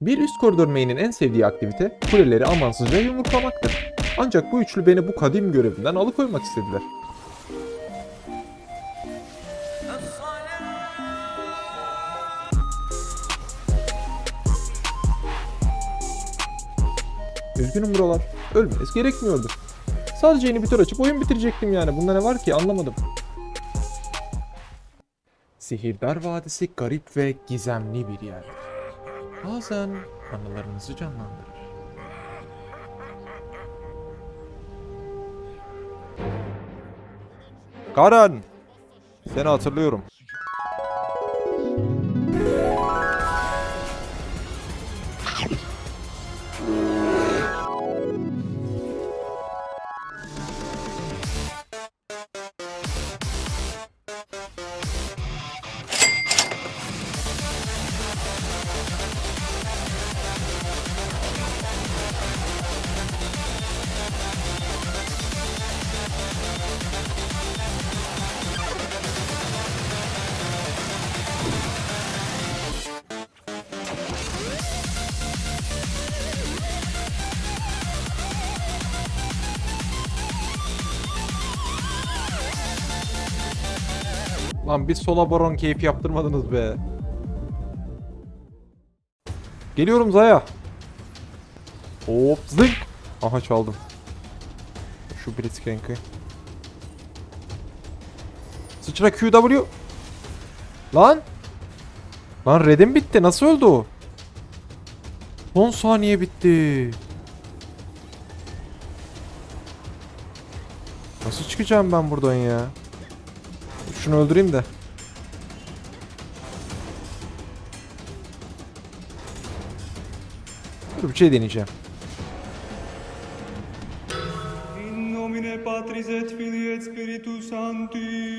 Bir üst koridor main'in en sevdiği aktivite kuleleri amansızca yumruklamaktır. Ancak bu üçlü beni bu kadim görevimden alıkoymak istediler. Üzgünüm buralar. Ölmeniz gerekmiyordu. Sadece inhibitör açıp oyun bitirecektim yani. Bunda ne var ki anlamadım. Sihirdar Vadisi garip ve gizemli bir yerdir. Bazen anılarınızı canlandırır. Karan! Seni hatırlıyorum. Lan bir sola baron keyfi yaptırmadınız be. Geliyorum Zaya. Hop zınk. Aha çaldım. Şu Blitzcrank'ı. Sıçra QW. Lan. Lan red'im bitti. Nasıl öldü o? Son saniye bitti. Nasıl çıkacağım ben buradan ya? Şunu öldüreyim de. Dur bir şey deneyeceğim. In nomine Patris et Filii et Spiritus Sancti.